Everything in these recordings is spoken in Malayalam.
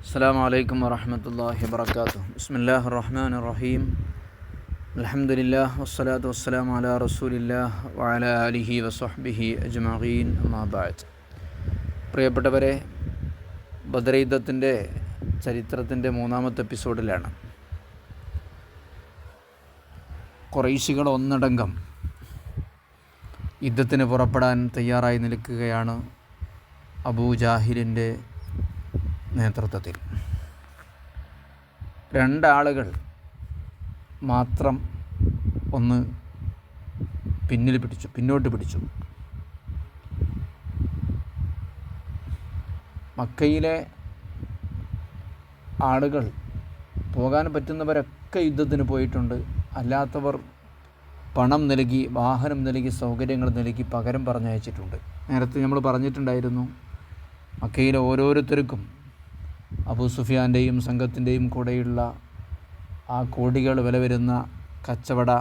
السلام عليكم ورحمة الله وبركاته بسم الله الرحمن الرحيم الحمد لله والصلاة والسلام على رسول الله وعلى آله وصحبه أجمعين أما بعد പ്രിയപ്പെട്ടവരെ ബദ്രയുദ്ധത്തിൻ്റെ ചരിത്രത്തിൻ്റെ മൂന്നാമത്തെ എപ്പിസോഡിലാണ് കുറേശികൾ ഒന്നടങ്കം യുദ്ധത്തിന് പുറപ്പെടാൻ തയ്യാറായി നിൽക്കുകയാണ് അബൂജാഹിലിൻ്റെ നേതൃത്വത്തിൽ. രണ്ടാളുകൾ മാത്രം ഒന്ന് പിന്നിൽ പിടിച്ചു പിന്നോട്ട് പിടിച്ചു. മക്കയിലെ ആളുകൾ പോകാൻ പറ്റുന്നവരൊക്കെ യുദ്ധത്തിന് പോയിട്ടുണ്ട്. അല്ലാത്തവർ പണം നൽകി വാഹനം നൽകി സൗകര്യങ്ങൾ നൽകി പകരം പറഞ്ഞയച്ചിട്ടുണ്ട്. നേരത്തെ നമ്മൾ പറഞ്ഞിട്ടുണ്ടായിരുന്നു മക്കയിലെ ഓരോരുത്തർക്കും അബൂ സുഫിയാന്റെയും സംഘത്തിന്റെയും കൂടെയുള്ള ആ കോടികൾ വില വരുന്ന കച്ചവട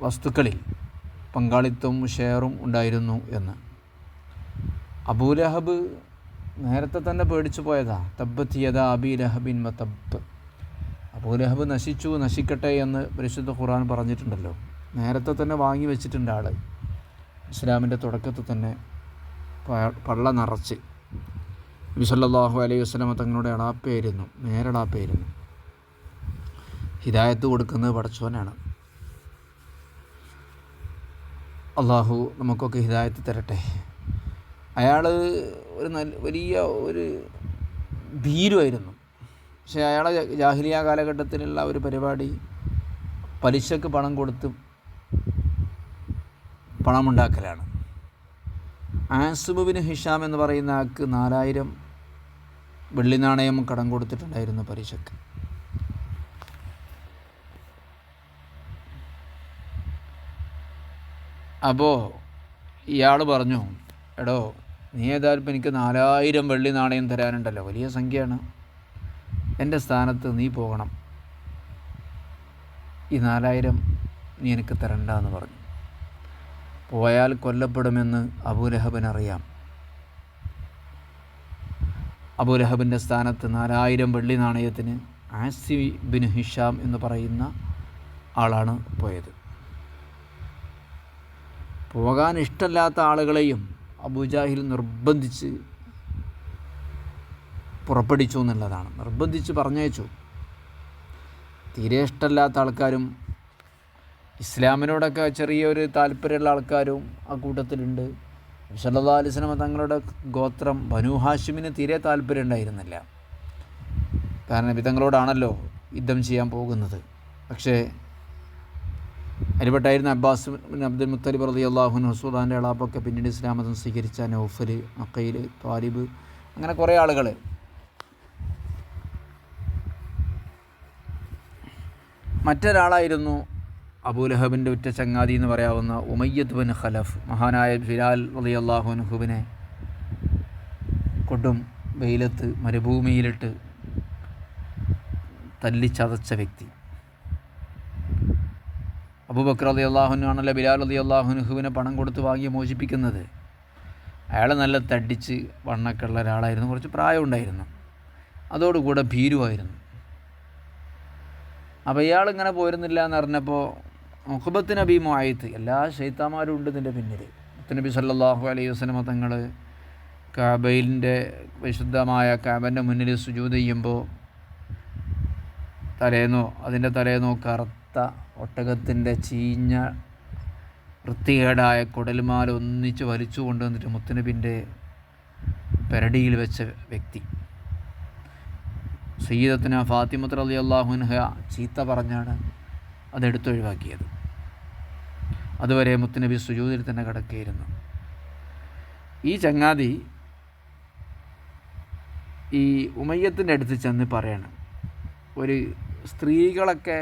വസ്തുക്കളിൽ പങ്കാളിത്തവും ഷെയറും ഉണ്ടായിരുന്നു എന്ന്. അബൂ അബൂലഹബ് നേരത്തെ തന്നെ പേടിച്ചു പോയതാ. തബ്ബത്ത് യദ അബി ലഹബിൻ അബൂ അബൂലഹബ് നശിച്ചു നശിക്കട്ടെ എന്ന് പരിശുദ്ധ ഖുർആൻ പറഞ്ഞിട്ടുണ്ടല്ലോ. നേരത്തെ തന്നെ വാങ്ങി വെച്ചിട്ടുണ്ട് ആൾ ഇസ്ലാമിന്റെ തുടക്കത്തിൽ തന്നെ പള്ള നിറച്ച്. വിസല്ലാഹു അലൈഹി വസ്ലമ തങ്ങളുടെ അടാപ്പയായിരുന്നു നേരടാപ്പയായിരുന്നു ഹിദായത്ത് കൊടുക്കുന്നത് പടച്ചോനാണ്. അള്ളാഹു നമുക്കൊക്കെ ഹിദായത്ത് തരട്ടെ. അയാൾ ഒരു നല്ല വലിയ ഒരു ഭീരുമായിരുന്നു പക്ഷേ അയാളെ ജാഹിലിയ കാലഘട്ടത്തിലുള്ള ഒരു പരിപാടി പലിശക്ക് പണം കൊടുത്ത് പണമുണ്ടാക്കലാണ്. ആസുബിന് ഹിഷാം എന്ന് പറയുന്ന ആൾക്ക് നാലായിരം വെള്ളി നാണയം കടം കൊടുത്തിട്ടുണ്ടായിരുന്നു പലിശക്ക് അപ്പോൾ ഇയാൾ പറഞ്ഞു എടോ നീ ഏതായാലും എനിക്ക് നാലായിരം വെള്ളി നാണയം തരാനുണ്ടല്ലോ വലിയ സംഖ്യയാണ്. എന്റെ സ്ഥാനത്ത് നീ പോകണം. ഈ നാലായിരം നീ എനിക്ക് തരണ്ട എന്ന് പറഞ്ഞു. പോയാൽ കൊല്ലപ്പെടുമെന്ന് അബൂലഹബിനറിയാം. അബൂലഹബിന്റെ സ്ഥാനത്ത് നാലായിരം വെള്ളി നാണയത്തിന് ആസി ബിൻ ഹിഷാം എന്ന് പറയുന്ന ആളാണ് പോയത്. പോകാൻ ഇഷ്ടമല്ലാത്ത ആളുകളെയും അബൂജാഹിൽ നിർബന്ധിച്ച് പുറപ്പെടിച്ചു എന്നുള്ളതാണ്. നിർബന്ധിച്ച് പറഞ്ഞയച്ചു. തീരെ ഇഷ്ടമല്ലാത്ത ആൾക്കാരും ഇസ്ലാമിനോടൊക്കെ ചെറിയൊരു താല്പര്യമുള്ള ആൾക്കാരും ആ കൂട്ടത്തിലുണ്ട്. സല്ലാ അലിസ്ലമ തങ്ങളുടെ ഗോത്രം ബനു ഹാഷിമിന് തീരെ താല്പര്യം ഉണ്ടായിരുന്നില്ല. കാരണം നബി യുദ്ധം ചെയ്യാൻ പോകുന്നത്. പക്ഷേ അതിൽപ്പെട്ടായിരുന്ന അബ്ബാസ് അബ്ദുൽ മുത്തലിബ് റതി അള്ളാഹുൻ ഹസൂദാന്റെ അളാപ്പൊക്കെ പിന്നീട് ഇസ്ലാം മതം സ്വീകരിച്ച നൗഫൽ മക്കയിൽ താലിബ് അങ്ങനെ കുറേ ആളുകൾ. മറ്റൊരാളായിരുന്നു അബൂലഹബിന്റെ ഉറ്റ ചങ്ങാതി എന്ന് പറയാവുന്ന ഉമയ്യദ് ബിൻ ഖലഫ് മഹാനായ ബിലാൽ അലി അള്ളാഹുൻഹുബിനെ കൊടും വെയിലത്ത് മരുഭൂമിയിലിട്ട് തല്ലിച്ചതച്ച വ്യക്തി. അബൂബക്കർ അലി അള്ളാഹുനാണല്ലോ ബിലാൽ അലി അള്ളാഹുനുഹുവിനെ പണം കൊടുത്ത് വാങ്ങി മോചിപ്പിക്കുന്നത്. അയാൾ നല്ല തടിച്ച് വണ്ണൊക്കെ ഉള്ള ഒരാളായിരുന്നു. കുറച്ച് പ്രായമുണ്ടായിരുന്നു അതോടുകൂടെ ഭീരുവായിരുന്നു. അപ്പോൾ ഇയാൾ ഇങ്ങനെ പോരുന്നില്ല എന്ന് മുഹബത്ത് നബി മായത്ത് എല്ലാ ഷെയ്ത്താമാരും ഉണ്ട് ഇതിന്റെ പിന്നിൽ മുത്തനബി സല്ലാഹു അലൈഹി വസല്ലമ തങ്ങൾ കാബയിലിന്റെ വിശുദ്ധമായ കാബന്റെ മുന്നിൽ സുജൂത് ചെയ്യുമ്പോൾ തലേന്നോ അതിന്റെ തലേന്നോ കറുത്ത ഒട്ടകത്തിന്റെ ചീഞ്ഞ വൃത്തികേടായ കുടൽമാല ഒന്നിച്ച് വലിച്ചു കൊണ്ടുവന്നിട്ട് മുത്തനബിന്റെ പെരടിയിൽ വെച്ച വ്യക്തി. സയ്യിദത്തിന് ഫാത്തിമത്ത് അലി അള്ളാഹുൻഹ ചീത്ത പറഞ്ഞാണ് അതെടുത്തൊഴിവാക്കിയത് അതുവരെ മുത്തുനബി സുജൂതിൽ തന്നെ കിടക്കുകയായിരുന്നു ഈ ചങ്ങാതി ഈ ഉമയ്യത്തിന്റെ അടുത്ത് ചെന്ന് പറയണം ഒരു സ്ത്രീകളൊക്കെ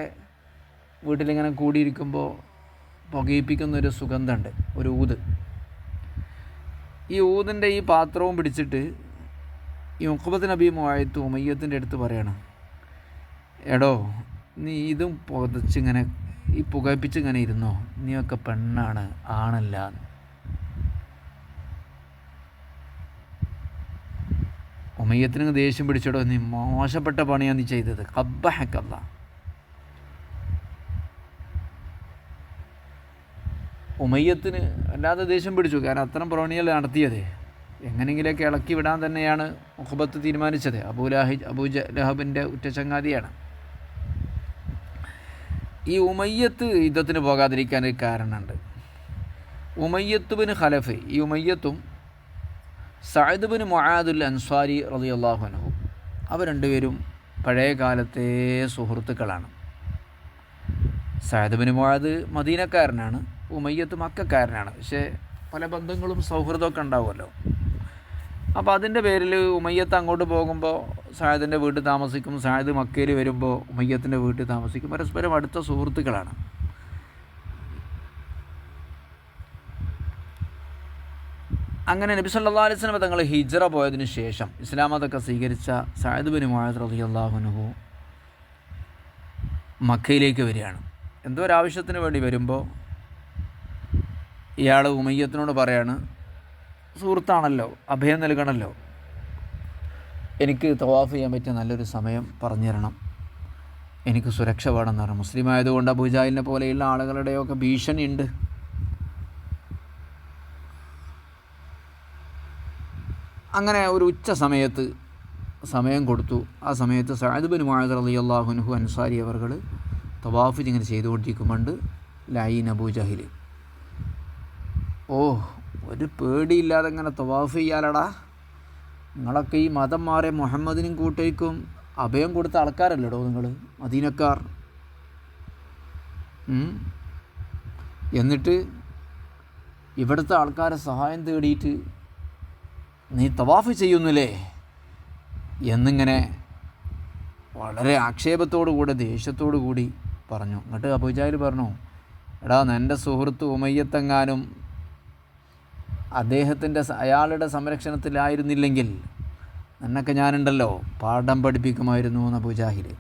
വീട്ടിലിങ്ങനെ കൂടിയിരിക്കുമ്പോൾ പുകയിപ്പിക്കുന്ന ഒരു സുഗന്ധമുണ്ട് ഒരു ഊത്. ഈ ഊതിന്റെ ഈ പാത്രവും പിടിച്ചിട്ട് ഈ മുഖബത്ത് നബി മുആയത്ത് ഉമയ്യത്തിന്റെ അടുത്ത് പറയണം എടോ നീ ഇതും പുതച്ചിങ്ങനെ ഈ പുകപ്പിച്ചിങ്ങനെ ഇരുന്നോ? നീയൊക്കെ പെണ്ണാണ് ആണല്ല. ഉമയ്യത്തിന് ദേഷ്യം പിടിച്ചിടോ നീ മോശപ്പെട്ട പണിയാണ് നീ ചെയ്തത്. കബ്ബഹക്കല്ല. ഉമയ്യത്തിന് അല്ലാതെ ദേഷ്യം പിടിച്ചു. കാരണം അത്തരം പ്രവണികൾ നടത്തിയത്. എങ്ങനെങ്കിലൊക്കെ ഇളക്കി വിടാൻ തന്നെയാണ് മുഹബത്ത് തീരുമാനിച്ചത്. അബൂലാഹി അബൂ ലഹബിന്റെ ഉറ്റച്ചങ്ങാതിയാണ് ഈ ഉമയ്യത്ത് യുദ്ധത്തിന് പോകാതിരിക്കാൻ ഒരു കാരണമുണ്ട്. ഉമയ്യത്ത് ബിൻ ഖലഫ് ഈ ഉമയ്യത്തും സഅദ് ബിൻ മൊഹാദുൽ അൻസ്വാരി റതി അള്ളാഹുനഹു അവർ രണ്ടുപേരും പഴയ കാലത്തെ സുഹൃത്തുക്കളാണ്. സഅദ് ബിൻ മൊഹാദ് മദീനക്കാരനാണ് ഉമയ്യത്ത് മക്കാരനാണ്. പക്ഷേ പല ബന്ധങ്ങളും സൗഹൃദമൊക്കെ ഉണ്ടാവുമല്ലോ. അപ്പോൾ അതിന്റെ പേരിൽ ഉമയ്യത്ത് അങ്ങോട്ട് പോകുമ്പോൾ സായദിന്റെ വീട്ടിൽ താമസിക്കും സായദ് മക്കയിൽ വരുമ്പോൾ ഉമയ്യത്തിന്റെ വീട്ടിൽ താമസിക്കും. പരസ്പരം അടുത്ത സുഹൃത്തുക്കളാണ്. അങ്ങനെ നബി സല്ലാ അലൈഹി തങ്ങൾ ഹിജറ പോയതിനു ശേഷം ഇസ്ലാം മതമൊക്കെ സ്വീകരിച്ച സായദ് ബിൻ മുഹാദ് റതി അള്ളാഹുനുഹു മക്കയിലേക്ക് വരികയാണ്. എന്തോ ഒരു ആവശ്യത്തിന് വേണ്ടി വരുമ്പോൾ ഇയാൾ ഉമയ്യത്തിനോട് പറയാണ് സുഹൃത്താണല്ലോ അഭയം നൽകണമല്ലോ എനിക്ക് തവാഫ് ചെയ്യാൻ പറ്റിയ നല്ലൊരു സമയം പറഞ്ഞു തരണം എനിക്ക് സുരക്ഷ വേണമെന്ന് പറഞ്ഞു. മുസ്ലിം ആയതുകൊണ്ട് അബുജാലിനെ പോലെയുള്ള ആളുകളുടെയൊക്കെ ഭീഷണിയുണ്ട് അങ്ങനെ ഒരു ഉച്ച സമയത്ത് സമയം കൊടുത്തു. ആ സമയത്ത് സഅദ് ബിൻ അലി അൻഹു അൻസാരി അവർകൾ തവാഫ് ഇങ്ങനെ ചെയ്തുകൊണ്ടിരിക്കുമ്പോണ്ട് ലൈൻ അബൂജാഹിൽ ഓ ഒരു പേടിയില്ലാതെ ഇങ്ങനെ തവാഫ് ചെയ്യാലടാ. നിങ്ങളൊക്കെ ഈ മതം മാറിയ മുഹമ്മദിനും കൂട്ടേക്കും അഭയം കൊടുത്ത ആൾക്കാരല്ലടോ നിങ്ങൾ മദീനക്കാർ. എന്നിട്ട് ഇവിടുത്തെ ആൾക്കാരെ സഹായം തേടിയിട്ട് നീ തവാഫ് ചെയ്യുന്നില്ലേ? എന്നിങ്ങനെ വളരെ ആക്ഷേപത്തോടു കൂടെ ദേഷ്യത്തോടു കൂടി പറഞ്ഞു. എന്നിട്ട് അബുജാഹിൽ പറഞ്ഞു എടാ എന്റെ സുഹൃത്ത് ഉമയ്യത്തെങ്ങാനും അദ്ദേഹത്തിന്റെ അയാളുടെ സംരക്ഷണത്തിലായിരുന്നില്ലെങ്കിൽ എന്നൊക്കെ ഞാനുണ്ടല്ലോ. പാഠം പഠിപ്പിക്കുമായിരുന്നു എന്ന പൂജാഹിര്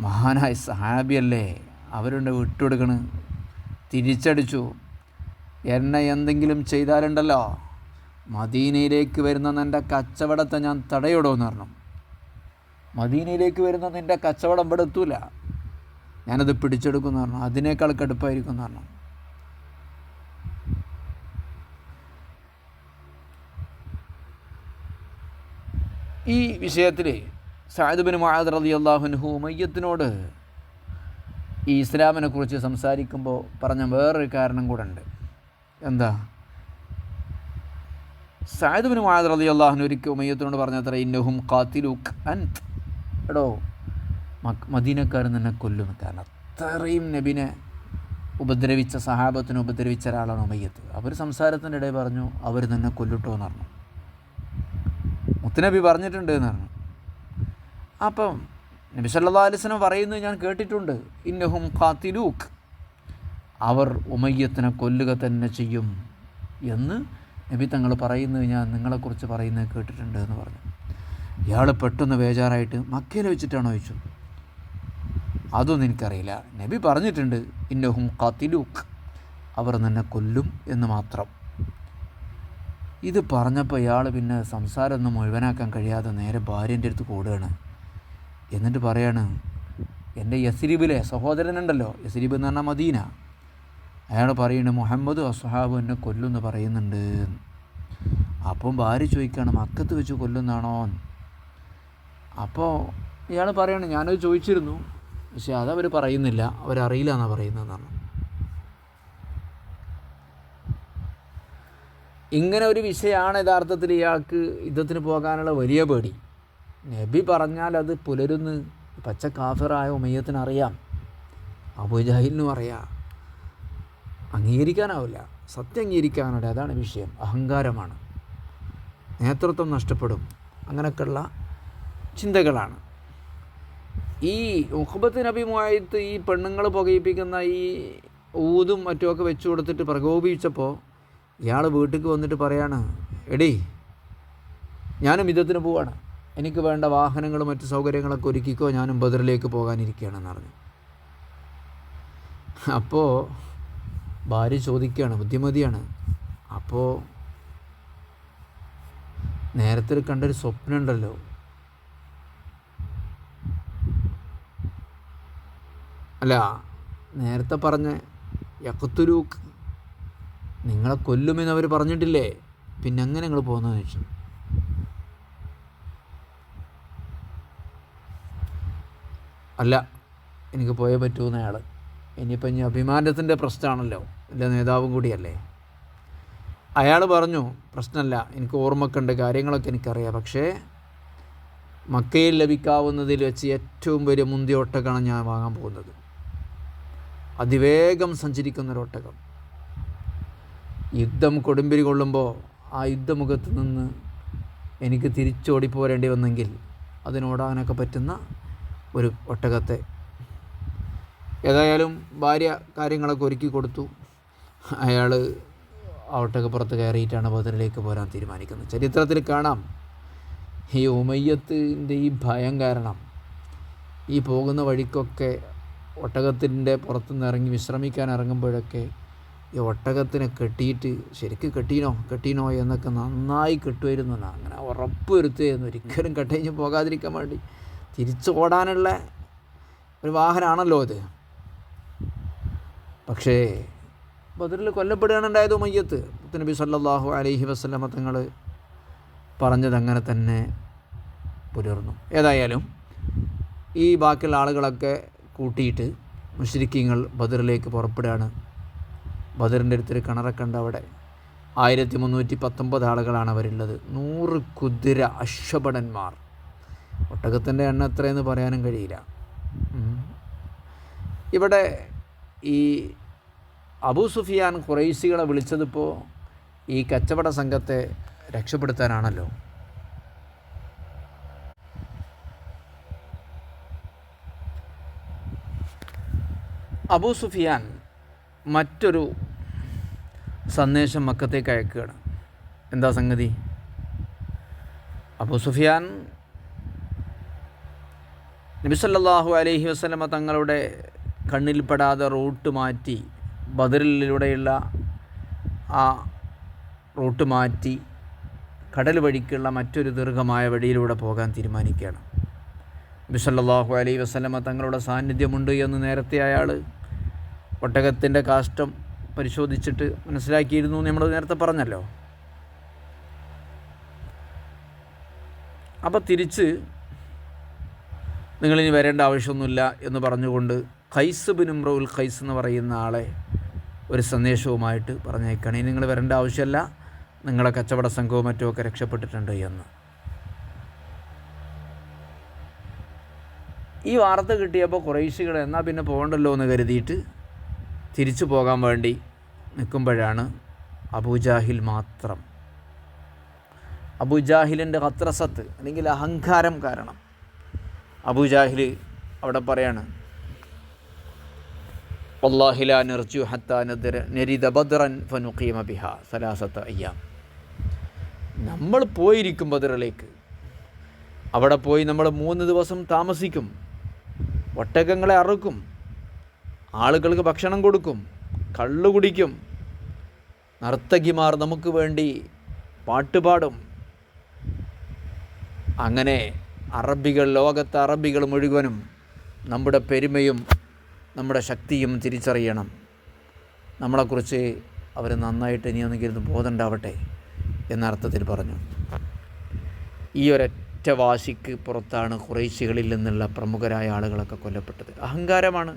മഹാനായ സഹാബിയല്ലേ? അവരുണ്ട് വിട്ടുകൊടുക്കണ്. തിരിച്ചടിച്ചു. എന്നെ എന്തെങ്കിലും ചെയ്താലുണ്ടല്ലോ. മദീനയിലേക്ക് വരുന്ന നിന്റെ കച്ചവടത്തെ ഞാൻ തടയിടോ എന്ന് പറഞ്ഞു. മദീനയിലേക്ക് വരുന്ന നിന്റെ കച്ചവടം ഇവിടെ എത്തൂല. ഞാനത് പിടിച്ചെടുക്കുമെന്ന് പറഞ്ഞു. അതിനേക്കാൾ കടുപ്പായിരിക്കും എന്ന് പറഞ്ഞു. ഈ വിഷയത്തിൽ സായിദ് മഹാദർ മുആദ് റളിയല്ലാഹു മയ്യത്തിനോട് ഈ ഇസ്ലാമിനെ കുറിച്ച് സംസാരിക്കുമ്പോൾ പറഞ്ഞ വേറൊരു കാരണം കൂടെ ഉണ്ട്. എന്താ? സായിദ് മഹാദർ മുആദ് റളിയല്ലാഹു ഒരിക്കൽ മയ്യത്തിനോട് പറഞ്ഞത്ര ഇന്നഹും കാത്തിലുഖ് അൻ എടോ മദീനക്കാരൻ നിന്നെ കൊല്ലും കാരണം അത്രയും നബിനെ ഉപദ്രവിച്ച സഹാബത്തിനെ ഉപദ്രവിച്ച ഒരാളാണ് ഉമയ്യത്ത് അവർ സംസാരത്തിന്റെ ഇടയിൽ പറഞ്ഞു അവർ തന്നെ കൊല്ലിട്ടോ എന്ന് പറഞ്ഞു. മുത്തുനബി പറഞ്ഞിട്ടുണ്ട് എന്ന് പറഞ്ഞു. അപ്പം നബി സല്ലാ അലിസ്ലം പറയുന്നത് ഞാൻ കേട്ടിട്ടുണ്ട്. ഇന്നഹും ഖാത്തിലൂക്ക്. അവർ ഉമയ്യത്തിനെ കൊല്ലുക തന്നെ ചെയ്യും എന്ന് നബി തങ്ങൾ പറയുന്നത് ഞാൻ നിങ്ങളെക്കുറിച്ച് പറയുന്നത് കേട്ടിട്ടുണ്ട് എന്ന് പറഞ്ഞു. ഇയാൾ പെട്ടെന്ന് ബേജാറായിട്ട് മക്കയിൽ വെച്ചിട്ടാണോ ചോദിച്ചു. അതൊന്നും എനിക്കറിയില്ല. നബി പറഞ്ഞിട്ടുണ്ട് ഇന്നഹും ഖാത്തിലൂക്ക്. അവർ നിന്നെ കൊല്ലും എന്ന് മാത്രം. ഇത് പറഞ്ഞപ്പോൾ ഇയാൾ പിന്നെ സംസാരമൊന്നും മുഴുവനാക്കാൻ കഴിയാതെ നേരെ ഭാര്യന്റെ അടുത്ത് കൂടുകയാണ് എന്നിട്ട് പറയാണ് എന്റെ യസ്രീബിലെ സഹോദരനുണ്ടല്ലോ. യസ്രീബ് എന്ന് പറഞ്ഞാൽ മദീന. അയാൾ പറയുന്നു മുഹമ്മദ് അസ്ഹാബ് എന്നെ കൊല്ലുമെന്ന് പറയുന്നുണ്ട്. അപ്പം ഭാര്യ ചോദിക്കുകയാണ് മക്കത്ത് വെച്ച് കൊല്ലുന്നാണോ? അപ്പോൾ ഇയാൾ പറയാണ് ഞാനത് ചോദിച്ചിരുന്നു. പക്ഷേ അതവർ പറയുന്നില്ല. അവരറിയില്ല എന്നാണ് പറയുന്നതെന്നാണ്. ഇങ്ങനെ ഒരു വിഷയമാണ് യഥാർത്ഥത്തിൽ ഇയാൾക്ക് യുദ്ധത്തിന് പോകാനുള്ള വലിയ പേടി. നബി പറഞ്ഞാൽ അത് പുലരുന്ന്. പച്ച കാഫിറായ ഉമയ്യത്തിന് അറിയാം. അബുജാഹിലിനും അറിയാം. അംഗീകരിക്കാനാവില്ല. സത്യം അംഗീകരിക്കാനുണ്ട് അതാണ് വിഷയം. അഹങ്കാരമാണ്. നേതൃത്വം നഷ്ടപ്പെടും. അങ്ങനെയൊക്കെയുള്ള ചിന്തകളാണ്. ഈ മുഹബത്ത് നബി ഈ പെണ്ണുങ്ങൾ പുകയിപ്പിക്കുന്ന ഈ ഊതും മറ്റുമൊക്കെ വെച്ചു കൊടുത്തിട്ട് പ്രകോപിച്ചപ്പോൾ ഇയാൾ വീട്ടിലേക്ക് വന്നിട്ട് പറയാണ് എടീ ഞാനും യുദ്ധത്തിന് പോവാണ്. എനിക്ക് വേണ്ട വാഹനങ്ങളും മറ്റു സൗകര്യങ്ങളൊക്കെ ഒരുക്കിക്കോ ഞാനും ബദറിലേക്ക് പോകാനിരിക്കുകയാണെന്ന് പറഞ്ഞു. അപ്പോൾ ഭാര്യ ചോദിക്കുകയാണ് ബുദ്ധിമതിയാണ്. അപ്പോൾ നേരത്തെ കണ്ടൊരു സ്വപ്നം ഉണ്ടല്ലോ അല്ല നേരത്തെ പറഞ്ഞ യക്കത്തുരൂക്ക് നിങ്ങളെ കൊല്ലുമെന്ന് അവർ പറഞ്ഞിട്ടില്ലേ? പിന്നെ അങ്ങനെ നിങ്ങൾ പോകുന്നതെന്ന് ചോദിച്ചു. അല്ല എനിക്ക് പോയേ പറ്റൂന്ന് അയാൾ ഇനിയിപ്പം ഇനി അഭിമാനത്തിന്റെ പ്രശ്നമാണല്ലോ. ഇല്ല നേതാവും കൂടിയല്ലേ? അയാൾ പറഞ്ഞു പ്രശ്നമല്ല എനിക്ക് ഓർമ്മക്കുണ്ട് കാര്യങ്ങളൊക്കെ എനിക്കറിയാം. പക്ഷേ മക്കയിൽ ലഭിക്കാവുന്നതിൽ വെച്ച് ഏറ്റവും വലിയ മുന്തിയ ഒട്ടകമാണ് ഞാൻ വാങ്ങാൻ പോകുന്നത്. അതിവേഗം സഞ്ചരിക്കുന്നൊരു ഒട്ടകം. യുദ്ധം കൊടുമ്പിരി കൊള്ളുമ്പോൾ ആ യുദ്ധമുഖത്ത് നിന്ന് എനിക്ക് തിരിച്ചോടിപ്പോരേണ്ടി വന്നെങ്കിൽ അതിനോടാനൊക്കെ പറ്റുന്ന ഒരു ഒട്ടകത്തെ. ഏതായാലും ഭാര്യ കാര്യങ്ങളൊക്കെ ഒരുക്കി കൊടുത്തു. അയാൾ ആ ഒട്ടകപ്പുറത്ത് കയറിയിട്ടാണ് ബദറിലേക്ക് പോരാൻ തീരുമാനിക്കുന്നത്. ചരിത്രത്തിൽ കാണാം. ഈ ഉമയ്യത്തിന്റെ ഈ ഭയം കാരണം ഈ പോകുന്ന വഴിക്കൊക്കെ ഒട്ടകത്തിന്റെ പുറത്തുനിന്ന് ഇറങ്ങി വിശ്രമിക്കാൻ ഇറങ്ങുമ്പോഴൊക്കെ ഈ ഒട്ടകത്തിനെ കെട്ടിയിട്ട് ശരിക്ക് കെട്ടീനോ കെട്ടീനോ എന്നൊക്കെ നന്നായി കെട്ടുമായിരുന്നു അങ്ങനെ ഉറപ്പ് വരുത്തുകയായിരുന്നു ഒരിക്കലും കെട്ടഴിഞ്ഞ് പോകാതിരിക്കാൻ വേണ്ടി തിരിച്ചോടാനുള്ള ഒരു വാഹനമാണല്ലോ അത് പക്ഷേ ബദറിൽ കൊല്ലപ്പെടുകയാണ് ഉണ്ടായത് മയ്യത്ത്. നബി സല്ലാഹു അലൈഹി വസല്ലമ തങ്ങൾ പറഞ്ഞത് അങ്ങനെ തന്നെ പുലർന്നു. ഏതായാലും ഈ ബാക്കിയുള്ള ആളുകളൊക്കെ കൂട്ടിയിട്ട് മുഷ്രിക്കീങ്ങൾ ബദറിലേക്ക് പുറപ്പെടുകയാണ് ബദറിന്റെ അടുത്തൊരു കിണറൊക്കെ ഉണ്ട് അവിടെ. ആയിരത്തി മുന്നൂറ്റി പത്തൊമ്പത് ആളുകളാണ് അവരുള്ളത് നൂറ് കുതിര അശ്വഭടന്മാർ ഒട്ടകത്തിന്റെ എണ്ണ എത്രയെന്ന് പറയാനും കഴിയില്ല. ഇവിടെ ഈ അബൂ സുഫിയാൻ ഖുറൈസികളെ വിളിച്ചതിപ്പോൾ ഈ കച്ചവട സംഘത്തെ രക്ഷപ്പെടുത്താനാണല്ലോ. അബൂ സുഫിയാൻ മറ്റൊരു സന്ദേശം മക്കത്തേക്ക് അയക്കുകയാണ്. എന്താ സംഗതി? അബൂ സുഫിയാൻ നബിസല്ലാഹു അലൈഹി വസ്ലമ തങ്ങളുടെ കണ്ണിൽപ്പെടാതെ റൂട്ട് മാറ്റി ബദറിലൂടെയുള്ള ആ റൂട്ട് മാറ്റി കടൽ വഴിക്കുള്ള മറ്റൊരു ദീർഘമായ വഴിയിലൂടെ പോകാൻ തീരുമാനിക്കുകയാണ്. നബിസല്ലാഹു അലൈഹി വസ്ലമ തങ്ങളുടെ സാന്നിധ്യമുണ്ട് എന്ന് നേരത്തെ അയാൾ ഒട്ടകത്തിന്റെ കാഷ്ടം പരിശോധിച്ചിട്ട് മനസ്സിലാക്കിയിരുന്നു നമ്മൾ നേരത്തെ പറഞ്ഞല്ലോ. അപ്പോൾ തിരിച്ച് നിങ്ങളിനി വരേണ്ട ആവശ്യമൊന്നുമില്ല എന്ന് പറഞ്ഞുകൊണ്ട് ഖൈസ് ബിൻ ഇമ്രുൽ ഖൈസ് എന്ന് പറയുന്ന ആളെ ഒരു സന്ദേശവുമായിട്ട് പറഞ്ഞേക്കാണ്. ഇനി നിങ്ങൾ വരേണ്ട ആവശ്യമല്ല. നിങ്ങളെ കച്ചവട സംഘവും മറ്റുമൊക്കെ രക്ഷപ്പെട്ടിട്ടുണ്ട് എന്ന്. ഈ വാർത്ത കിട്ടിയപ്പോൾ കുറേശികൾ എന്നാൽ പിന്നെ പോകണ്ടല്ലോ എന്ന് കരുതിയിട്ട് തിരിച്ചു പോകാൻ വേണ്ടി നിൽക്കുമ്പോഴാണ് അബൂജാഹിൽ മാത്രം. അബൂജാഹിലിന്റെ ഹത്രസത്ത് അല്ലെങ്കിൽ അഹങ്കാരം കാരണം അബൂജാഹിൽ അവിടെ പറയാണ് വല്ലാഹില നിർജു ഹത്ത നദര നരിദ ബദ്റൻ ഫനുഖീമ ബിഹ സലാസത്ത് അയ്യാം. നമ്മൾ പോയിരിക്കും ബദറിലേക്ക്. അവിടെ പോയി നമ്മൾ മൂന്ന് ദിവസം താമസിക്കും. ഒട്ടകങ്ങളെ അറുക്കും. ആളുകൾക്ക് ഭക്ഷണം കൊടുക്കും കള്ളു കുടിക്കും. നർത്തകിമാർ നമുക്ക് വേണ്ടി പാട്ടുപാടും അങ്ങനെ അറബികൾ ലോകത്തെ അറബികൾ മുഴുവനും നമ്മുടെ പെരുമയും നമ്മുടെ ശക്തിയും തിരിച്ചറിയണം. നമ്മളെക്കുറിച്ച് അവർ നന്നായിട്ട് ഇനി ഒന്നെങ്കിലും ബോധമുണ്ടാവട്ടെ എന്ന അർത്ഥത്തിൽ പറഞ്ഞു. ഈ ഒരൊറ്റ വാശിക്ക് പുറത്താണ് കുറേശികളിൽ നിന്നുള്ള പ്രമുഖരായ ആളുകളൊക്കെ കൊല്ലപ്പെട്ടത്. അഹങ്കാരമാണ്.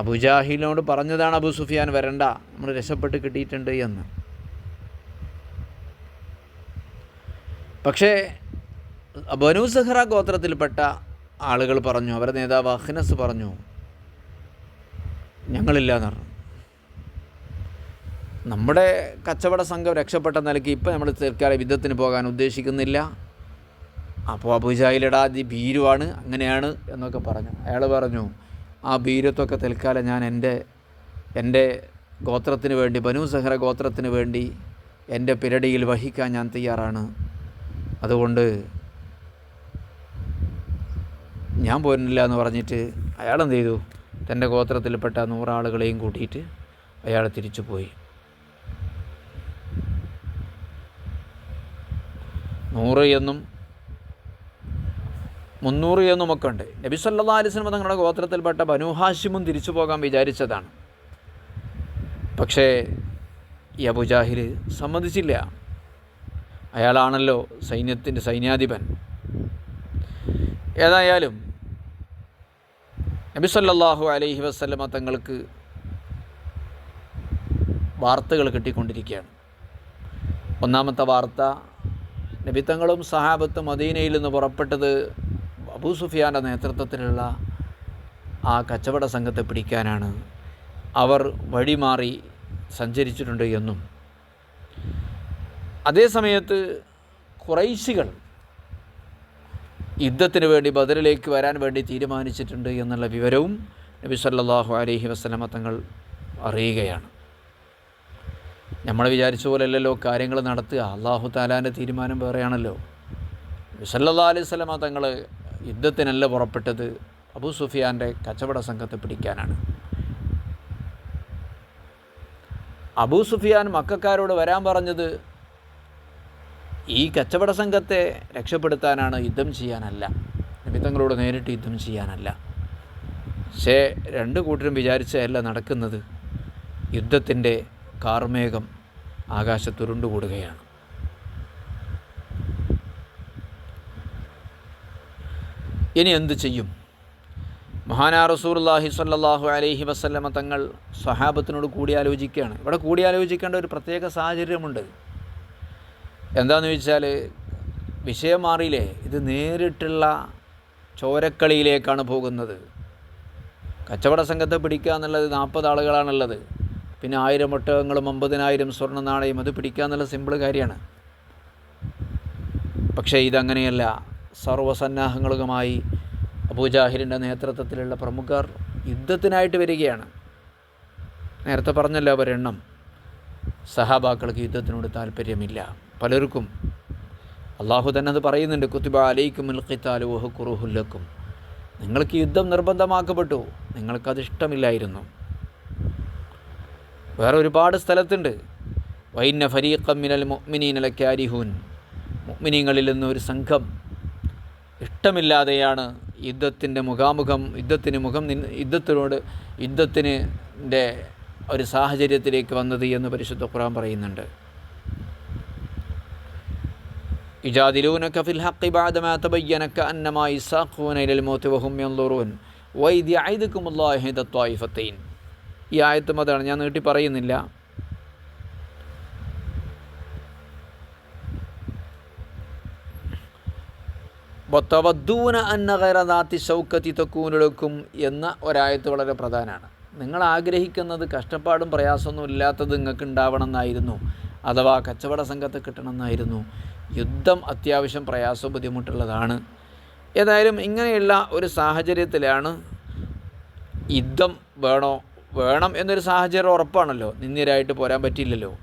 അബുജാഹിലിനോട് പറഞ്ഞതാണ് അബു സുഫിയാൻ വരണ്ട നമ്മൾ രക്ഷപ്പെട്ട് കിട്ടിയിട്ടുണ്ട് എന്ന്. പക്ഷേ ബനു സഹ്റ ഗോത്രത്തിൽപ്പെട്ട ആളുകൾ പറഞ്ഞു അവരുടെ നേതാവ് അഹ്നസ് പറഞ്ഞു ഞങ്ങളില്ല എന്ന് പറഞ്ഞു. നമ്മുടെ കച്ചവട സംഘം രക്ഷപ്പെട്ട നിലയ്ക്ക് ഇപ്പം നമ്മൾ തൽക്കാലം യുദ്ധത്തിന് പോകാൻ ഉദ്ദേശിക്കുന്നില്ല. അപ്പോൾ അബുജാഹിലിടാതി ഭീരുവാണ് അങ്ങനെയാണ് എന്നൊക്കെ പറഞ്ഞു. അയാൾ പറഞ്ഞു ആ ഭീരത്വമൊക്കെ തൽക്കാലം ഞാൻ എന്റെ എന്റെ ഗോത്രത്തിന് വേണ്ടി ബനു സഹറ ഗോത്രത്തിന് വേണ്ടി എന്റെ പിരടിയിൽ വഹിക്കാൻ ഞാൻ തയ്യാറാണ്. അതുകൊണ്ട് ഞാൻ പോരുന്നില്ല എന്ന് പറഞ്ഞിട്ട് അയാൾ എന്ത് ചെയ്തു? തന്റെ ഗോത്രത്തിൽപ്പെട്ട നൂറാളുകളെയും കൂട്ടിയിട്ട് അയാൾ തിരിച്ചു പോയി. നൂറ് എന്നും മുന്നൂറ് എന്നുമൊക്കെ ഉണ്ട് നബി സല്ലാ അലിസ്ലം തങ്ങളുടെ ഗോത്രത്തിൽപ്പെട്ട ബനുഹാഷിമും തിരിച്ചു പോകാൻ വിചാരിച്ചതാണ്. പക്ഷേ ഈ അബുജാഹിർ സമ്മതിച്ചില്ല. അയാളാണല്ലോ സൈന്യത്തിന്റെ സൈന്യാധിപൻ. ഏതായാലും നബി സല്ലാഹു അലൈഹി വസല്ലമ തങ്ങൾക്ക് വാർത്തകൾ കിട്ടിക്കൊണ്ടിരിക്കുകയാണ്. ഒന്നാമത്തെ വാർത്ത നബിത്തങ്ങളും സഹാബത്തും മദീനയിൽ നിന്ന് പുറപ്പെട്ടത് അബൂ സുഫിയാന്റെ നേതൃത്വത്തിലുള്ള ആ കച്ചവട സംഘത്തെ പിടിക്കാനാണ് അവർ വഴിമാറി സഞ്ചരിച്ചിട്ടുണ്ട് എന്നും. അതേസമയത്ത് കുറൈശികൾ യുദ്ധത്തിന് വേണ്ടി ബദറിലേക്ക് വരാൻ വേണ്ടി തീരുമാനിച്ചിട്ടുണ്ട് എന്നുള്ള വിവരവും നബി സല്ലാഹു അലഹി വസ്ലമ തങ്ങൾ അറിയുകയാണ്. നമ്മൾ വിചാരിച്ച പോലെയല്ലല്ലോ കാര്യങ്ങൾ നടത്തുക. അള്ളാഹു താലാന്റെ തീരുമാനം വേറെയാണല്ലോ. നബി സല്ലാ അലൈഹി വസല്ലമ തങ്ങൾ യുദ്ധത്തിനല്ല പുറപ്പെട്ടത് അബൂ സുഫിയാന്റെ കച്ചവട സംഘത്തെ പിടിക്കാനാണ്. അബൂ സുഫിയാൻ മക്കാരോട് വരാൻ പറഞ്ഞത് ഈ കച്ചവട സംഘത്തെ രക്ഷപ്പെടുത്താനാണ് യുദ്ധം ചെയ്യാനല്ല. നിമിത്തങ്ങളോട് നേരിട്ട് യുദ്ധം ചെയ്യാനല്ല. പക്ഷേ രണ്ട് കൂട്ടരും വിചാരിച്ചതല്ല നടക്കുന്നത്. യുദ്ധത്തിന്റെ കാർമേഘം ആകാശത്തുരുണ്ടുകൂടുകയാണ്. ഇനി എന്തു ചെയ്യും? മഹാനാ റസൂർല്ലാഹി സ്വല്ലല്ലാഹു അലൈഹി വസല്ലമ തങ്ങൾ സ്വഹാബത്തിനോട് കൂടിയാലോചിക്കുകയാണ്. ഇവിടെ കൂടിയാലോചിക്കേണ്ട ഒരു പ്രത്യേക സാഹചര്യമുണ്ട്. എന്താണെന്ന് ചോദിച്ചാൽ വിഷയം മാറിയില്ലേ? ഇത് നേരിട്ടുള്ള ചോരക്കളിയിലേക്കാണ് പോകുന്നത്. കച്ചവട സംഘത്തെ പിടിക്കുക എന്നുള്ളത് നാൽപ്പത് ആളുകളാണുള്ളത്. പിന്നെ ആയിരം ഒട്ടകങ്ങളും അമ്പതിനായിരം സ്വർണ നാണയം അത് പിടിക്കുക എന്നുള്ള സിമ്പിൾ കാര്യമാണ്. പക്ഷേ ഇതങ്ങനെയല്ല. സർവസന്നാഹങ്ങളുമായി അബൂജാഹിറിന്റെ നേതൃത്വത്തിലുള്ള പ്രമുഖർ യുദ്ധത്തിനായിട്ട് വരികയാണ്. നേരത്തെ പറഞ്ഞല്ലോ അവരെണ്ണം സഹാബാക്കൾക്ക് യുദ്ധത്തിനോട് താല്പര്യമില്ല പലർക്കും. അള്ളാഹു തന്നെ അത് പറയുന്നുണ്ട്. കുത്തിബ അലൈക്കും മുൽക്കിത്താലു വഹു കുറുഹുല്ലക്കും നിങ്ങൾക്ക് യുദ്ധം നിർബന്ധമാക്കപ്പെട്ടു. നിങ്ങൾക്കത് ഇഷ്ടമില്ലായിരുന്നു. വേറെ ഒരുപാട് സ്ഥലത്തുണ്ട്. വൈന്ന ഫരീഖം മിനൽ മുഅ്മിനീനല ക്യാരിഹൂൻ മുഅ്മിനീങ്ങളിൽ നിന്ന് ഒരു സംഘം ഇഷ്ടമില്ലാതെയാണ് യുദ്ധത്തിൻ്റെ മുഖാമുഖം യുദ്ധത്തിന് മുഖം നിന്ന് യുദ്ധത്തിനോട് യുദ്ധത്തിന് ഒരു സാഹചര്യത്തിലേക്ക് വന്നത് എന്ന് പരിശുദ്ധ ഖുർആൻ പറയുന്നുണ്ട് يجادلونك في الحق بعدما تبين كأنما يساقون إلى الموت وهم ينظرون وإذ يعدكم الله إحدى الطائفتين ഈ ആയത്തും അതാണ് ഞാൻ നീട്ടി പറയുന്നില്ല ബത്തവദ്ദൂന അന്ന ഗൈറദാത്തി ഷൗക്കത്തി തക്കൂനുലക്കും എന്ന ഒരായത്ത് വളരെ പ്രധാനമാണ്. നിങ്ങൾ ആഗ്രഹിക്കുന്നത് കഷ്ടപ്പാടും പ്രയാസമൊന്നും ഇല്ലാത്തത് നിങ്ങൾക്ക് ഉണ്ടാവണമെന്നായിരുന്നു. അഥവാ കച്ചവട സംഘത്തെ കിട്ടണമെന്നായിരുന്നു. യുദ്ധം അത്യാവശ്യം പ്രയാസവും ബുദ്ധിമുട്ടുള്ളതാണ്. ഏതായാലും ഇങ്ങനെയുള്ള ഒരു സാഹചര്യത്തിലാണ് യുദ്ധം വേണോ? വേണം എന്നൊരു സാഹചര്യം ഉറപ്പാണല്ലോ. നിന്നിരായിട്ട് പോരാൻ പറ്റില്ലല്ലോ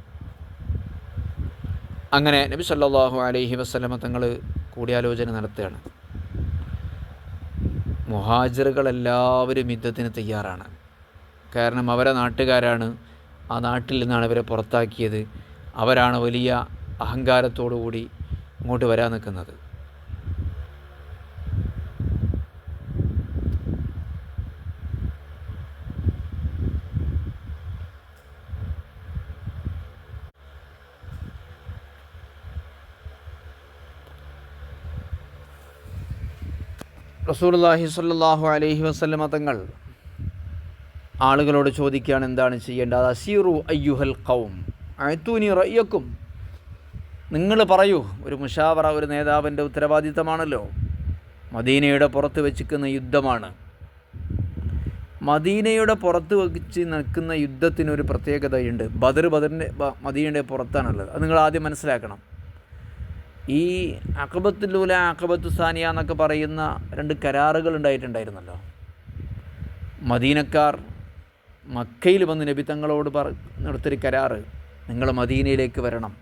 അങ്ങനെ നബി സല്ലാഹു അലൈഹി വസ്ലമ തങ്ങൾ കൂടിയാലോചന നടത്തുകയാണ്. മുഹാജിറുകളെല്ലാവരും യുദ്ധത്തിന് തയ്യാറാണ്. കാരണം അവരെ നാട്ടുകാരാണ്. ആ നാട്ടിൽ നിന്നാണ് ഇവരെ പുറത്താക്കിയത്. അവരാണ് വലിയ അഹങ്കാരത്തോടു കൂടി ഇങ്ങോട്ട് വരാൻ നിൽക്കുന്നത്. റസൂലുള്ളാഹി സ്വല്ലല്ലാഹു അലഹി വസല്ലമ തങ്ങൾ ആളുകളോട് ചോദിക്കുകയാണ് എന്താണ് ചെയ്യേണ്ടത്? അസീറു അയ്യുഹൽ കൗം അഴത്തൂനി റയ്യക്കും നിങ്ങൾ പറയൂ ഒരു മുഷാവറ ഒരു നേതാവിന്റെ ഉത്തരവാദിത്തമാണല്ലോ. മദീനയുടെ പുറത്ത് വെച്ചിരിക്കുന്ന യുദ്ധമാണ്. മദീനയുടെ പുറത്ത് വെച്ച് നിൽക്കുന്ന യുദ്ധത്തിനൊരു പ്രത്യേകതയുണ്ട്. ബദർ ബദറിന്റെ മദീനയുടെ പുറത്താണുള്ളത്. അത് നിങ്ങൾ ആദ്യം മനസ്സിലാക്കണം. ഈ അക്കബത്തുലൂല അക്കബത്തു സാനിയ എന്നൊക്കെ പറയുന്ന രണ്ട് കരാറുകൾ ഉണ്ടായിട്ടുണ്ടായിരുന്നല്ലോ. മദീനക്കാർ മക്കയിൽ വന്ന് നബി തങ്ങളോട് പറ നടത്തൊരു കരാറ് നിങ്ങൾ മദീനയിലേക്ക് വരണം.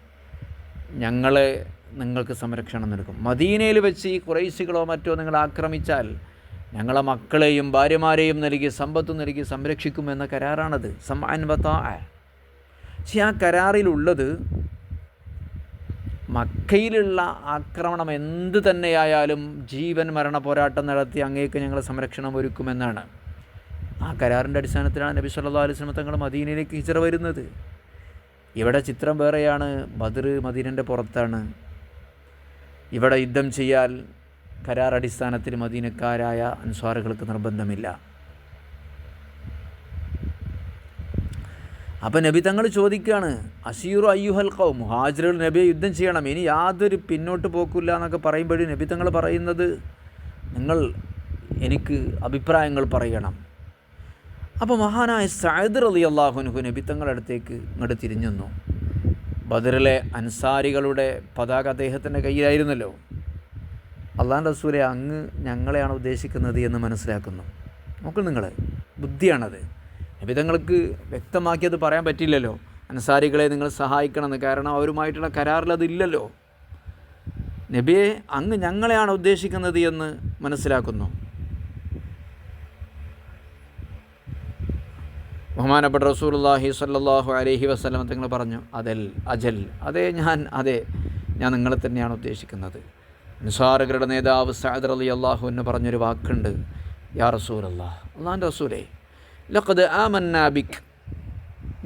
ഞങ്ങളെ നിങ്ങൾക്ക് സംരക്ഷണം നൽകും. മദീനയിൽ വെച്ച് ഈ കുറേശികളോ മറ്റോ നിങ്ങൾ ആക്രമിച്ചാൽ ഞങ്ങളെ മക്കളെയും ഭാര്യമാരെയും നൽകി സമ്പത്ത് നൽകി സംരക്ഷിക്കുമെന്ന കരാറാണത്. സമാൻവത്ത പക്ഷേ ആ കരാറിലുള്ളത് മക്കയിലുള്ള ആക്രമണം എന്ത് തന്നെയായാലും ജീവൻ മരണ പോരാട്ടം നടത്തി അങ്ങേക്ക് ഞങ്ങൾ സംരക്ഷണം ഒരുക്കുമെന്നാണ്. ആ കരാറിന്റെ അടിസ്ഥാനത്തിലാണ് നബി സല്ലാ അലൈഹി സ്വലം തങ്ങൾ മദീനയിലേക്ക് ഹിജറ വരുന്നത്. ഇവിടെ ചിത്രം വേറെയാണ് ബദർ മദീനന്റെ പുറത്താണ്. ഇവിടെ യുദ്ധം ചെയ്യാൻ കരാർ അടിസ്ഥാനത്തിൽ മദീനക്കാരായ അൻസ്വാറുകൾക്ക് നിർബന്ധമില്ല. അപ്പം നബി തങ്ങൾ ചോദിക്കുകയാണ് അഷീറു അയ്യുഹൽ കൗം മുഹാജിറുകൾ നബിയെ യുദ്ധം ചെയ്യണം ഇനി യാതൊരു പിന്നോട്ട് പോക്കില്ല എന്നൊക്കെ പറയുമ്പോഴും നബി തങ്ങൾ പറയുന്നത് നിങ്ങൾ എനിക്ക് അഭിപ്രായങ്ങൾ പറയണം. അപ്പോൾ മഹാനായ സയദ് അലി അള്ളാഹുനുഹു നബി തങ്ങളുടെ അടുത്തേക്ക് ഇങ്ങോട്ട് തിരിഞ്ഞു ബദറിലെ അൻസാരികളുടെ പതാക അദ്ദേഹത്തിന്റെ കയ്യിലായിരുന്നല്ലോ. അള്ളാൻ റസൂലെ അങ്ങ് ഞങ്ങളെയാണ് ഉദ്ദേശിക്കുന്നത് എന്ന് മനസ്സിലാക്കുന്നു. നോക്കൂ നിങ്ങൾ ബുദ്ധിയാണത്. നബിതങ്ങൾക്ക് വ്യക്തമാക്കിയത് പറയാൻ പറ്റില്ലല്ലോ. അൻസാരികളെ നിങ്ങൾ സഹായിക്കണമെന്ന് കാരണം അവരുമായിട്ടുള്ള കരാറിലതില്ലല്ലോ നബിയെ അങ്ങ് ഞങ്ങളെയാണ് ഉദ്ദേശിക്കുന്നത് എന്ന് മനസ്സിലാക്കുന്നു. ബഹുമാനപ്പെട്ട റസൂലുള്ളാഹി സ്വല്ലല്ലാഹു അലൈഹി വസ്ലം തങ്ങൾ പറഞ്ഞു അതൽ അജൽ. അതെ ഞാൻ അതെ. ഞാൻ നിങ്ങളെ തന്നെയാണ് ഉദ്ദേശിക്കുന്നത്. നിസാറുകളുടെ നേതാവ് സഅദ് അലി അള്ളാഹു എന്ന് പറഞ്ഞൊരു വാക്കുണ്ട് യാ റസൂൽ അള്ളാഹ് അള്ളാൻ റസൂലേ ലഖദ് ആമന്നാബിക്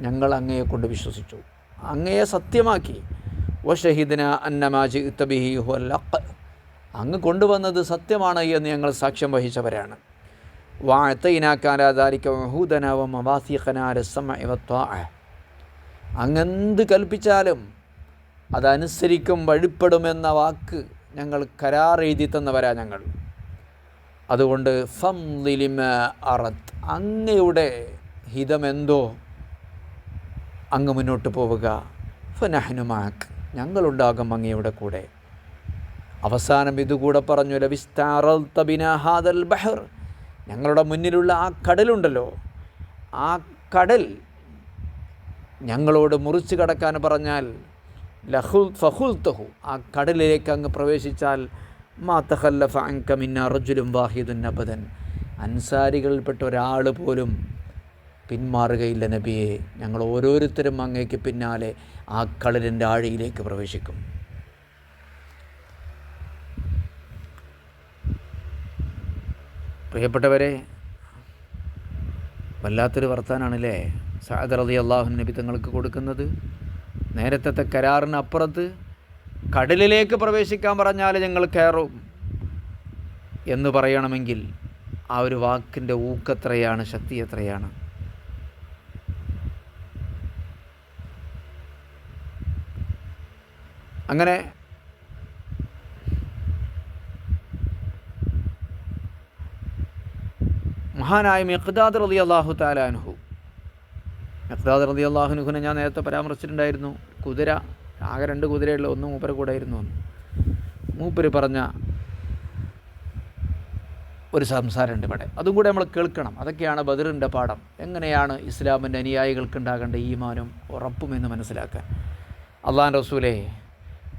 ഞങ്ങൾ അങ്ങയെ കൊണ്ട് വിശ്വസിച്ചു. അങ്ങയെ സത്യമാക്കി. വഷഹിദിന അന്നമാജി ഇത്തബിഹി ഹുല്ലഖ് അങ്ങ് കൊണ്ടുവന്നത് സത്യമാണ് എന്ന് ഞങ്ങൾ സാക്ഷ്യം വഹിച്ചവരാണ്. അങ്ങെന്ത് കൽപ്പിച്ചാലും അതനുസരിക്കും വഴിപ്പെടുമെന്ന വാക്ക് ഞങ്ങൾ കരാർ എഴുതി തന്നവരാ ഞങ്ങൾ. അതുകൊണ്ട് ഫം ലിലിമ അറത്ത് അങ്ങയുടെ ഹിതമെന്തോ അങ്ങ് മുന്നോട്ട് പോവുക. ഫനഹനുമാക്ക് ഞങ്ങളുണ്ടാകും അങ്ങയുടെ കൂടെ. അവസാനം ഇതുകൂടെ പറഞ്ഞു ലവിസ്താറൽ ബഹർ. ഞങ്ങളുടെ മുന്നിലുള്ള ആ കടലുണ്ടല്ലോ. ആ കടൽ ഞങ്ങളോട് മുറിച്ച് കടക്കാൻ പറഞ്ഞാൽ ലഹുൽ ഫഹുൽ തഹു ആ കടലിലേക്ക് അങ്ങ് പ്രവേശിച്ചാൽ മാ തഹല്ലഫ അങ്കമിന്ന അർജുലും വാഹിദുൻ അബദൻ അൻസാരികളിൽപ്പെട്ട ഒരാൾ പോലും പിന്മാറുകയില്ല നബിയെ. ഞങ്ങൾ ഓരോരുത്തരും അങ്ങേക്ക് പിന്നാലെ ആ കടലിന്റെ ആഴിയിലേക്ക് പ്രവേശിക്കും. പ്രിയപ്പെട്ടവരെ വല്ലാത്തൊരു വർത്താനാണല്ലേ? സാദർ അലി അള്ളാഹു നബി തങ്ങൾക്ക് കൊടുക്കുന്നത്? നേരത്തെ കരാറിനപ്പുറത്ത് കടലിലേക്ക് പ്രവേശിക്കാൻ പറഞ്ഞാൽ ഞങ്ങൾ കയറും എന്ന് പറയണമെങ്കിൽ ആ ഒരു വാക്കിന്റെ ഊക്കത്രയാണ് ശക്തി എത്രയാണ് അങ്ങനെ മഹാനായ മെഖ്ദാദ് റതി അള്ളാഹു താലാനുഹു മെഖ്ദാദ് റതി അള്ളാഹുനുഹുനെ ഞാൻ നേരത്തെ പരാമർശിച്ചിട്ടുണ്ടായിരുന്നു. കുതിര ആകെ രണ്ട് കുതിരയുള്ള ഒന്ന് മൂപ്പര കൂടെ ആയിരുന്നു മൂപ്പര് പറഞ്ഞ ഒരു സംസാരമുണ്ട് ഇവിടെ. അതും കൂടെ നമ്മൾ കേൾക്കണം. അതൊക്കെയാണ് ബദറിന്റെ പാഠം. എങ്ങനെയാണ് ഇസ്ലാമിന്റെ അനുയായികൾക്ക് ഉണ്ടാകേണ്ട ഈമാനും ഉറപ്പും എന്ന് മനസ്സിലാക്കാൻ. അള്ളാൻ റസൂലെ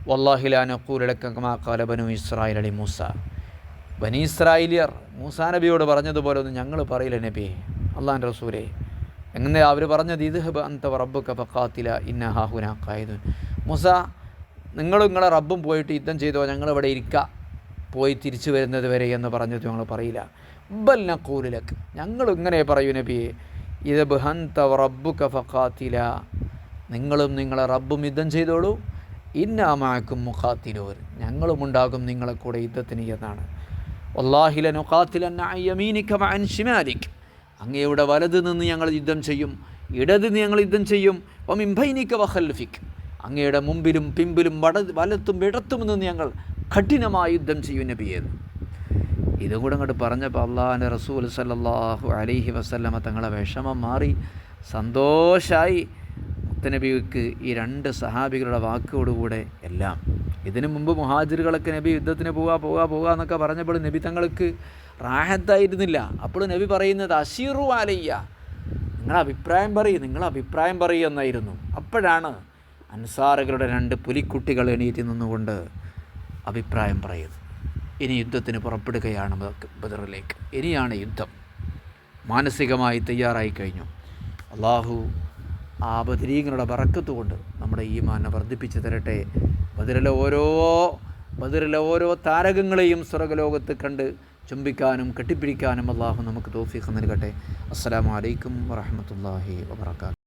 വല്ലാഹിലാനക്കൂലടക്കമാക്കാല ബനു ഇസ്രായേൽ അലി മൂസ. ബനി ഇസ്രായേലിയർ മൂസാ നബിയോട് പറഞ്ഞതുപോലെ ഒന്നും ഞങ്ങൾ പറയില്ല നബി അള്ളാൻ റസൂലെ എങ്ങനെ അവർ പറഞ്ഞത്? ഇത് ഹബ് അന്ത റബ്ബുക്ക ഫക്കാത്തില ഇന്ന ഹാഹുന കായതു മൂസ നിങ്ങളും നിങ്ങളെ റബ്ബും പോയിട്ട് യുദ്ധം ചെയ്തോ? ഞങ്ങളിവിടെ ഇരിക്കുക പോയി തിരിച്ചു വരുന്നത് വരെ എന്ന് പറഞ്ഞത് ഞങ്ങൾ പറയില്ല. ബൽ നക്കൂലിലക്ക് ഞങ്ങൾ ഇങ്ങനെ പറയൂ നബിയെ ഇത് ബഹന്ത റബ്ബു ഫക്കാത്തില നിങ്ങളും നിങ്ങളെ റബ്ബും യുദ്ധം ചെയ്തോളൂ. ഇന്നാമാക്കും മുഖാത്തിലോർ ഞങ്ങളും ഉണ്ടാകും നിങ്ങളെ കൂടെ യുദ്ധത്തിന് എന്നാണ്. വല്ലാഹിലനുഖാത്തിലീനിക് അങ്ങയുടെ വലത് നിന്ന് ഞങ്ങൾ യുദ്ധം ചെയ്യും ഇടത് ഞങ്ങൾ യുദ്ധം ചെയ്യും. ഒമിംഭൈനിക്ക വഹൽഫിക് അങ്ങയുടെ മുമ്പിലും പിമ്പിലും വട വലത്തും ഇടത്തും നിന്ന് ഞങ്ങൾ കഠിനമായ യുദ്ധം ചെയ്യും നബിയേത് ഇതും കൂടെ അങ്ങോട്ട് പറഞ്ഞപ്പോൾ അള്ളാഹാന്റെ റസൂൽ സല്ലാഹു അലൈഹി വസ്ലമ തങ്ങളെ വിഷമം മാറി സന്തോഷമായി മുത്തനബിക്ക് ഈ രണ്ട് സഹാബികളുടെ വാക്കോടുകൂടെ എല്ലാം. ഇതിനു മുമ്പ് മുഹാജിറുകളൊക്കെ നബി യുദ്ധത്തിന് പോവുക പോവുക പോവുക എന്നൊക്കെ പറഞ്ഞപ്പോൾ നബി തങ്ങൾക്ക് റാഹത്തായിരുന്നില്ല. അപ്പോൾ നബി പറയുന്നത് അഷീറു ആലയ്യ നിങ്ങൾ അഭിപ്രായം പറയും നിങ്ങൾ അഭിപ്രായം പറയും എന്നായിരുന്നു. അപ്പോഴാണ് അൻസാറുകളുടെ രണ്ട് പുലിക്കുട്ടികൾ എണീറ്റ് നിന്നുകൊണ്ട് അഭിപ്രായം പറയുന്നത് ഇനി യുദ്ധത്തിന് പുറപ്പെടുകയാണ് ബദറിലേക്ക്. ഇനിയാണ് യുദ്ധം. മാനസികമായി തയ്യാറായി കഴിഞ്ഞു അള്ളാഹു ആ ബദരീങ്ങളുടെ ബറക്കത്ത് കൊണ്ട് നമ്മുടെ ഈ മാന വർദ്ധിപ്പിച്ചു തരട്ടെ. ബദറിലെ ഓരോ ബദറിലെ ഓരോ താരകങ്ങളെയും സ്വർഗലോകത്ത് കണ്ട് ചുംബിക്കാനും കെട്ടിപ്പിടിക്കാനും അള്ളാഹു നമുക്ക് തോഫീഖ് നൽകട്ടെ. അസ്സലാമു അലൈക്കും വറഹ്മത്തുള്ളാഹി വബറകാതുഹു.